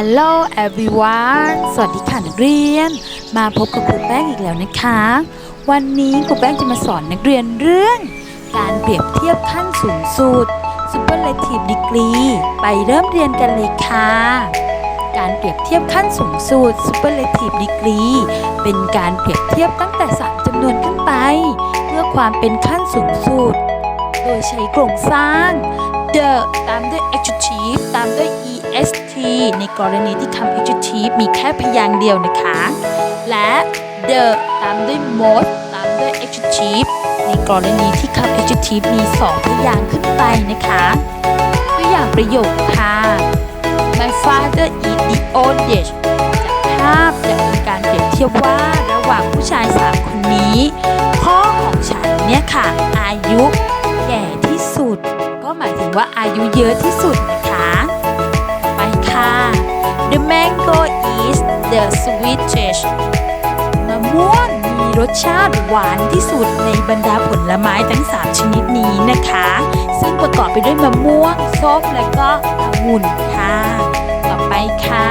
Hello everyone สวัสดีค่ะนักเรียน มาพบกับครูแป้งอีกแล้วนะคะ วันนี้ครูแป้งจะมาสอนนักเรียนเรื่อง การเปรียบเทียบขั้นสูงสุด superlative degree ไปเริ่มเรียนกันเลยค่ะ การเปรียบเทียบขั้นสูงสุด superlative degree เป็นการเปรียบเทียบตั้งแต่ 3จำนวนขึ้นไป เพื่อความเป็นขั้นสูงสุด โดยใช้โครงสร้าง the ตามด้วย adjective ตามด้วย est ในกรณีที่คำ adjective มีแค่พยางค์เดียวนะคะ และ the ตามด้วย most ตามด้วย adjective ในกรณีที่คำ adjective มีสองพยางค์ขึ้นไปนะคะตัวอย่างประโยคค่ะ My father is the oldest จากภาพจะเป็นการเปรียบเทียบว่าระหว่างผู้ชายสามคนนี้ พ่อของฉันเนี่ยค่ะ อายุ ว่าอายุเยอะที่สุดนะคะ ไปค่ะ The mango is the sweetest มะม่วงมีรสชาติหวานที่สุดในบรรดาผลไม้ทั้ง 3 ชนิดนี้นะคะ ซึ่งประกอบไปด้วยมะม่วงส้มและก็องุ่นค่ะ ต่อไปค่ะ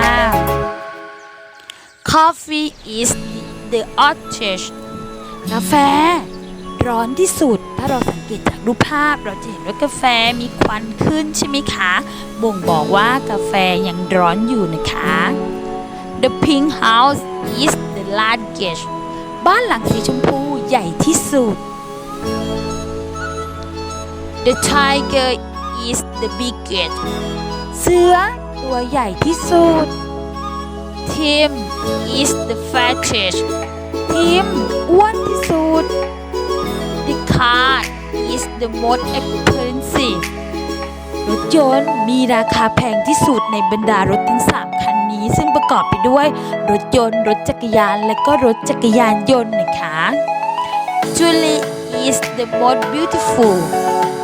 Coffee is the hottest กาแฟ ร้อนที่สุด ถ้าเราสังเกตจากรูปภาพเราจะเห็นว่ากาแฟมีควันขึ้นใช่ไหมคะ บ่งบอกว่ากาแฟยังร้อนอยู่นะคะ The pink house is the largest บ้านหลังสีชมพูใหญ่ที่สุด The tiger is the biggest เสือตัวใหญ่ที่สุด Tim is the fattest ทิ the most expensive รถยนต์มีราคาแพงที่สุดในบรรดารถทั้ง 3 คันนี้ ซึ่งประกอบไปด้วย รถยนต์ รถจักรยาน และก็รถจักรยานยนต์นะคะ Julie is the most beautiful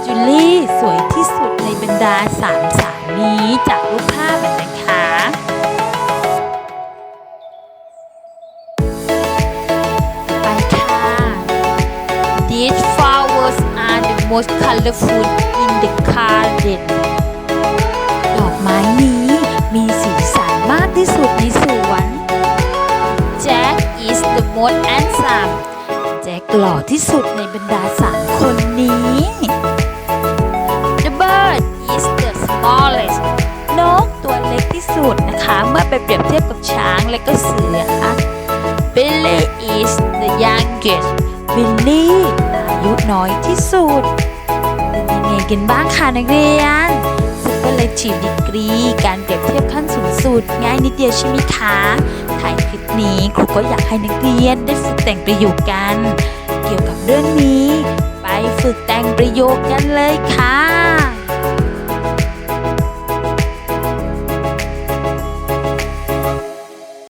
จูลี่สวยที่สุดในบรรดาสามสาวนี้จากรูปภาพนะคะ most colorful in the garden ดอกไม้นี้มีสีสันมากที่สุดในสวน Jack is the most handsome แจ็คหล่อที่สุดในบรรดาสามคนนี้ The bird is the smallest นกตัวเล็กที่สุดนะคะ เมื่อไปเปรียบเทียบกับช้างและก็เสือ Billy is the youngest บิลลี่ ยุน้อยที่สุดเป็นยังไงกันบ้างคะนักเรียน Superlative degree การเปรียบเทียบขั้นสูงสุด ง่ายนิดเดียวใช่ไหมคะถ่ายคลิปนี้ครูก็อยากให้นักเรียนได้ฝึกแต่งประโยคกัน เกี่ยวกับเรื่องนี้ ไปฝึกแต่งประโยคกันเลยค่ะ